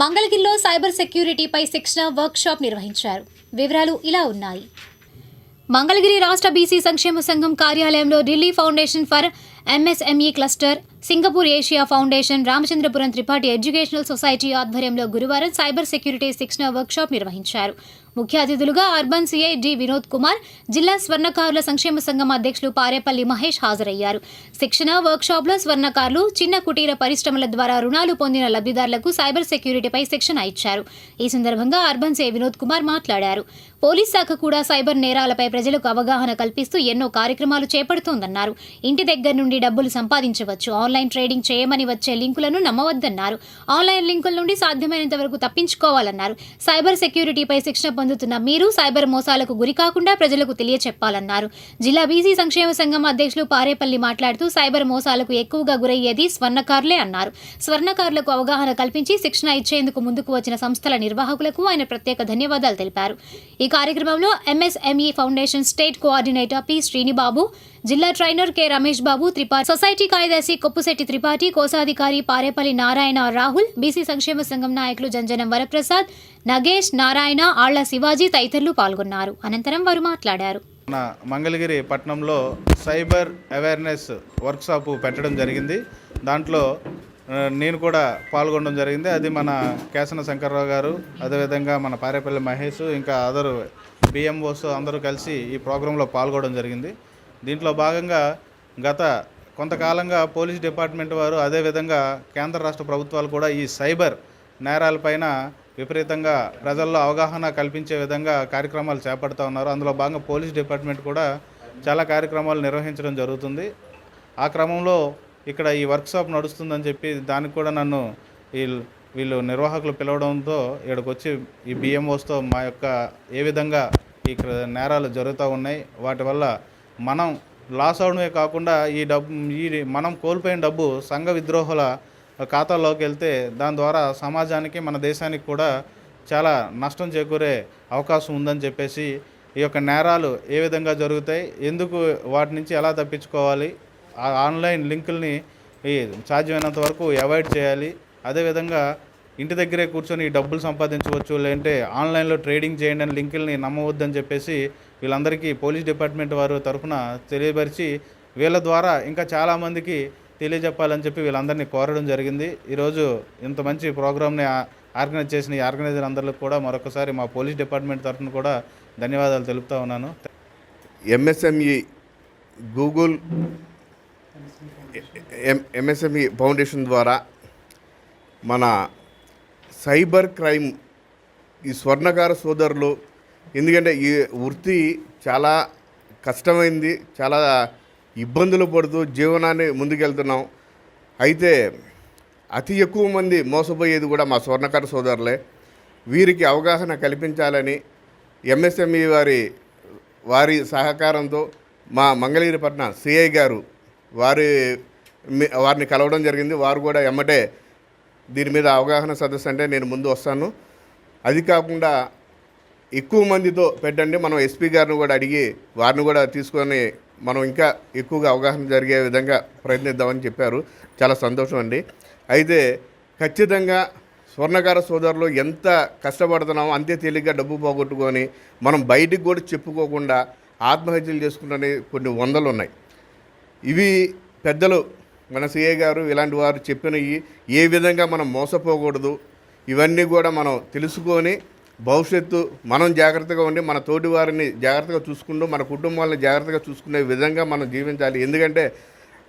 మంగళగిరిలో సైబర్ సెక్యూరిటీపై శిక్షణ వర్క్షాప్ నిర్వహించారు. వివరాలు ఇలా ఉన్నాయి. మంగళగిరి రాష్ట్ర బీసీ సంక్షేమ సంఘం కార్యాలయంలో Delhi foundation for MSME cluster Singapore Asia foundation Ramachandrapuram Tripathi educational society ఆధ్వర్యంలో గురువారం సైబర్ సెక్యూరిటీ శిక్షణ వర్క్షాప్ నిర్వహించారు. ముఖ్య అతిథులుగా urban CI D Vinod Kumar జిల్లా స్వర్ణకారుల సంక్షేమ సంఘం అధ్యక్షులు పారేపల్లి మహేష్ హాజరయ్యారు. శిక్షణ వర్క్షాప్లో స్వర్ణకారులు చిన్న కుటీర పరిశ్రమల ద్వారా రుణాలు పొందిన లబ్ధిదారులకు సైబర్ సెక్యూరిటీపై శిక్షణ ఇచ్చారు. ఈ సందర్భంగా అర్బన్ సిఐ వినోద్ కుమార్ మాట్లాడారు. పోలీస్ శాఖ కూడా సైబర్ నేరాలపై ప్రజలకు అవగాహన కల్పిస్తూ ఎన్నో కార్యక్రమాలు చేపడుతోందన్నారు. ఇంటి దగ్గర నుండి డబ్బులు సంపాదించవచ్చు. ఆన్లైన్ ట్రేడింగ్ చేయమని వచ్చే లింకులను నమ్మవద్దన్నారు. ఆన్లైన్ లింకుల నుండి సాధ్యమైనంత వరకు తప్పించుకోవాలన్నారు. సైబర్ సెక్యూరిటీపై శిక్షణ పొందుతున్న మీరు సైబర్ మోసాలకు గురికాకుండా ప్రజలకు తెలియచెప్పాలన్నారు. జిల్లా బీసీ సంక్షేమ సంఘం అధ్యక్షులు పారేపల్లి మాట్లాడుతూ సైబర్ మోసాలకు ఎక్కువగా గురయ్యేది స్వర్ణకారులే అన్నారు. స్వర్ణకారులకు అవగాహన కల్పించి శిక్షణ ఇచ్చేందుకు ముందుకు వచ్చిన సంస్థల నిర్వాహకులకు ఆయన ప్రత్యేక ధన్యవాదాలు తెలిపారు. ఈ కార్యక్రమంలో MSME foundation state coordinator P Srinibabu జిల్లా trainer K Ramesh Babu Tripathi society కార్యదర్శి కొప్పుశెట్టి త్రిపాఠి కోశాధికారి పారేపల్లి నారాయణ రాహుల్ బీసీ సంక్షేమ సంఘం నాయకులు జంజనం వరప్రసాద్ నగేష్ నారాయణ ఆళ్ళ శివాజీ తదితరులు పాల్గొన్నారు. అనంతరం వారు మాట్లాడారు. మన మంగళగిరి పట్టణంలో సైబర్ అవేర్నెస్ వర్క్షాప్ పెట్టడం జరిగింది. దాంట్లో నేను కూడా పాల్గొనడం జరిగింది. అది మన కేసన శంకర్రావు గారు అదేవిధంగా మన పారేపల్లి మహేష్ ఇంకా అదరు బిఎంఓస్ అందరూ కలిసి ఈ ప్రోగ్రాంలో పాల్గొనడం జరిగింది. దీంట్లో భాగంగా గత కొంతకాలంగా పోలీస్ డిపార్ట్మెంట్ వారు అదేవిధంగా కేంద్ర రాష్ట్ర ప్రభుత్వాలు కూడా ఈ సైబర్ నేరాలపైన విపరీతంగా ప్రజల్లో అవగాహన కల్పించే విధంగా కార్యక్రమాలు చేపడుతూ ఉన్నారు. అందులో భాగంగా పోలీస్ డిపార్ట్మెంట్ కూడా చాలా కార్యక్రమాలు నిర్వహించడం జరుగుతుంది. ఆ క్రమంలో ఇక్కడ ఈ వర్క్షాప్ నడుస్తుందని చెప్పి దానికి కూడా నన్ను వీళ్ళు వీళ్ళు నిర్వాహకులు పిలవడంతో ఇక్కడికి వచ్చి ఈ బిఎంఓస్తో మా యొక్క ఏ విధంగా ఈ నేరాలు జరుగుతూ ఉన్నాయి వాటి వల్ల మనం లాస్ అవడమే కాకుండా ఈ డబ్బు ఈ మనం కోల్పోయిన డబ్బు సంఘ విద్రోహుల ఖాతాలోకి వెళ్తే దాని ద్వారా సమాజానికి మన దేశానికి కూడా చాలా నష్టం చేకూరే అవకాశం ఉందని చెప్పేసి ఈ యొక్క నేరాలు ఏ విధంగా జరుగుతాయి ఎందుకు వాటి నుంచి ఎలా తప్పించుకోవాలి ఆ ఆన్లైన్ లింకుల్ని ఈ సాధ్యమైనంత వరకు అవాయిడ్ చేయాలి. అదేవిధంగా ఇంటి దగ్గరే కూర్చొని డబ్బులు సంపాదించవచ్చు లేదంటే ఆన్లైన్లో ట్రేడింగ్ చేయండి అని లింకుల్ని నమ్మవద్దని చెప్పేసి వీళ్ళందరికీ పోలీస్ డిపార్ట్మెంట్ వారు తరఫున తెలియపరిచి వీళ్ళ ద్వారా ఇంకా చాలామందికి తెలియజెప్పాలని చెప్పి వీళ్ళందరినీ కోరడం జరిగింది. ఈరోజు ఇంత మంచి ప్రోగ్రామ్ని ఆర్గనైజ్ చేసిన ఈ ఆర్గనైజర్ అందరికి కూడా మరొకసారి మా పోలీస్ డిపార్ట్మెంట్ తరఫున కూడా ధన్యవాదాలు తెలుపుతా ఉన్నాను. MSME Google M MSME foundation ద్వారా మన సైబర్ క్రైమ్ ఈ స్వర్ణకార సోదరులు ఎందుకంటే ఈ వృత్తి చాలా కష్టమైంది చాలా ఇబ్బందులు పడుతూ జీవనాన్ని ముందుకెళ్తున్నాం. అయితే అతి ఎక్కువ మంది మోసపోయేది కూడా మా స్వర్ణకార సోదరులే. వీరికి అవగాహన కల్పించాలని ఎంఎస్ఎంఈ వారి వారి సహకారంతో మా మంగళగిరిపట్న సిఐ గారు వారి వారిని కలవడం జరిగింది. వారు కూడా ఎమ్మటే దీని మీద అవగాహన సదస్సు అంటే నేను ముందు వస్తాను. అది కాకుండా ఎక్కువ మందితో పెట్టండి. మనం ఎస్పీ గారిని కూడా అడిగి వారిని కూడా తీసుకొని మనం ఇంకా ఎక్కువగా అవగాహన జరిగే విధంగా ప్రయత్నిద్దామని చెప్పారు. చాలా సంతోషం అండి. అయితే ఖచ్చితంగా స్వర్ణకార సోదరులు ఎంత కష్టపడుతున్నామో అంతే తేలిగ్గా డబ్బు పోగొట్టుకొని మనం బయటికి కూడా చెప్పుకోకుండా ఆత్మహత్యలు చేసుకుంటున్న కొన్ని వందలు ఉన్నాయి. ఇవి పెద్దలు మన సిఏ గారు ఇలాంటి వారు చెప్పినవి ఏ విధంగా మనం మోసపోకూడదు ఇవన్నీ కూడా మనం తెలుసుకొని భవిష్యత్తు మనం జాగ్రత్తగా ఉండి మన తోటి వారిని జాగ్రత్తగా చూసుకుంటూ మన కుటుంబాలను జాగ్రత్తగా చూసుకునే విధంగా మనం జీవించాలి. ఎందుకంటే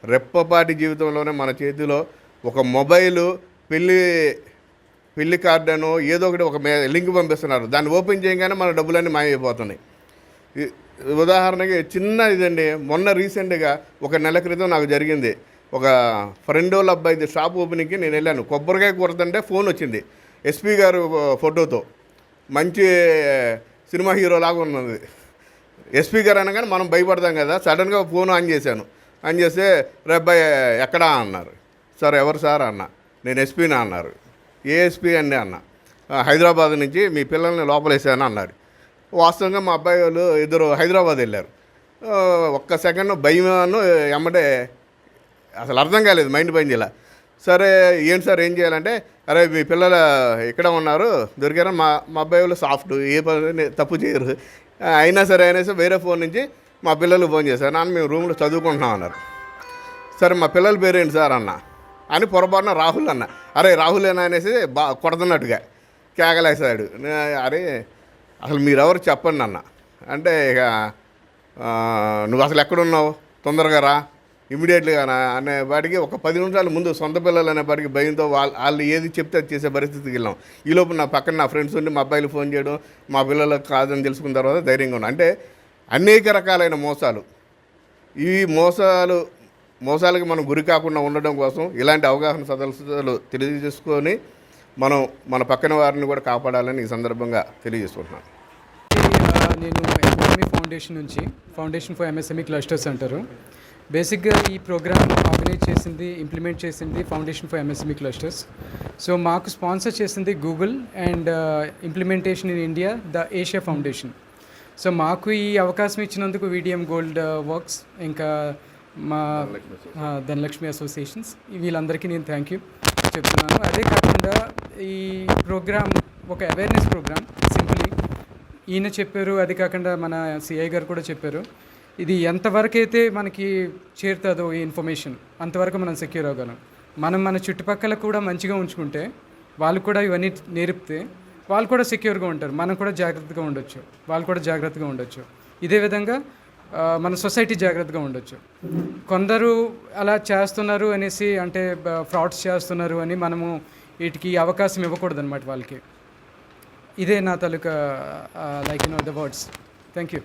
రెప్పపాటి జీవితంలోనే మన చేతిలో ఒక మొబైలు పెళ్ళి పెళ్ళి కార్డును ఏదో ఒకటి ఒక మే- లింక్ పంపిస్తున్నారు. దాన్ని ఓపెన్ చేయగానే మన డబ్బులన్నీ మాయమైపోతున్నాయి. ఉదాహరణకి చిన్న ఇదండి. మొన్న రీసెంట్గా ఒక నెల క్రితం నాకు జరిగింది. ఒక ఫ్రెండ్ వాళ్ళ అబ్బాయిది షాప్ ఓపెనింగ్కి నేను వెళ్ళాను. కొబ్బరికాయ కొడుతుంటే ఫోన్ వచ్చింది. ఎస్పీ గారు ఫోటోతో మంచి సినిమా హీరో లాగా ఉన్నది. ఎస్పీ గారు అనగానే మనం భయపడతాం కదా. సడన్గా ఫోన్ ఆన్ చేశాను. ఆన్ చేస్తే రేబ్బాయి ఎక్కడా? అన్నారు. సార్ ఎవరు సార్? అన్న. నేను ఎస్పీనా అన్నారు. ఏ ఎస్పీ అండి? అన్న. హైదరాబాద్ నుంచి మీ పిల్లల్ని లోపలేసాను అన్నారు వాస్తవంగా మా అబ్బాయి వాళ్ళు ఇద్దరు హైదరాబాద్ వెళ్ళారు. ఒక్క సెకండ్ భయమాను ఎమ్మటే అసలు అర్థం కాలేదు మైండ్ పని చేయాల సరే ఏంటి సార్ ఏం చేయాలంటే అరే మీ పిల్లలు ఇక్కడ ఉన్నారు దొరికారా? మా మా అబ్బాయి వాళ్ళు సాఫ్ట్ ఏ పని తప్పు చేయరు. అయినా సరే అయినా సరే వేరే ఫోన్ నుంచి మా పిల్లలు ఫోన్ చేశారు నాన్న మేము రూమ్లో చదువుకుంటున్నాం అన్నారు. సరే మా పిల్లల పేరేంటి సార్ అన్న? అని పొరపాటున రాహుల్ అన్న. అరే రాహుల్ అని అనేసి బా కొడుతున్నట్టుగా కేకలేసాడు అరే అసలు మీరెవరు చెప్పండి అన్న. అంటే ఇక నువ్వు అసలు ఎక్కడున్నావు? తొందరగా రా. ఇమీడియట్గా అనే వాటికి ఒక పది నిమిషాల ముందు సొంత పిల్లలు అనేపాటికి భయంతో వాళ్ళు వాళ్ళు ఏది చెప్తే అది చేసే పరిస్థితికి వెళ్ళాం. ఈ లోపు నా పక్కన నా ఫ్రెండ్స్ ఉండి మా అబ్బాయిలు ఫోన్ చేయడం మా పిల్లలకు కాదని తెలుసుకున్న తర్వాత ధైర్యంగా ఉన్నాం. అంటే అనేక రకాలైన మోసాలు. ఈ మోసాలు మోసాలకి మనం గురి కాకుండా ఉండడం కోసం ఇలాంటి అవగాహన సదస్సులు తెలియజేసుకొని మనం మన పక్కన వారిని కూడా కాపాడాలని ఈ సందర్భంగా తెలియజేసుకుంటున్నాను. నేను ఎంఎస్ఎంఈ ఫౌండేషన్ నుంచి ఫౌండేషన్ ఫర్ ఎంఎస్ఎంఈ క్లస్టర్స్ అంటారు. బేసిక్గా ఈ ప్రోగ్రామ్ ఆర్గనైజ్ చేసింది ఇంప్లిమెంట్ చేసింది foundation for MSME clusters. So మాకు స్పాన్సర్ చేసింది Google and implementation in India the Asia foundation. So మాకు ఈ అవకాశం ఇచ్చినందుకు వీడిఎం గోల్డ్ వర్క్స్ ఇంకా మా ఆ, ధనలక్ష్మి అసోసియేషన్స్ వీళ్ళందరికీ నేను థ్యాంక్ యూ చెప్తున్నాను. అదే కాకుండా ఈ ప్రోగ్రామ్ ఒక అవేర్నెస్ ప్రోగ్రామ్. ఈయన చెప్పారు అది కాకుండా మన సిఐ గారు కూడా చెప్పారు. ఇది ఎంతవరకు అయితే మనకి చేరుతుందో ఈ ఇన్ఫర్మేషన్ అంతవరకు మనం సెక్యూర్ అవ్వగలం. మనం మన చుట్టుపక్కల కూడా మంచిగా ఉంచుకుంటే వాళ్ళు కూడా ఇవన్నీ నేర్పితే వాళ్ళు కూడా సెక్యూర్గా ఉంటారు. మనం కూడా జాగ్రత్తగా ఉండొచ్చు. వాళ్ళు కూడా జాగ్రత్తగా ఉండొచ్చు. ఇదే విధంగా మన సొసైటీ జాగ్రత్తగా ఉండొచ్చు. కొందరు అలా చేస్తున్నారు అనేసి అంటే ఫ్రాడ్స్ చేస్తున్నారు అని మనము వీటికి అవకాశం ఇవ్వకూడదు అనమాట వాళ్ళకి. ఇదే నా taluka like no the words thank you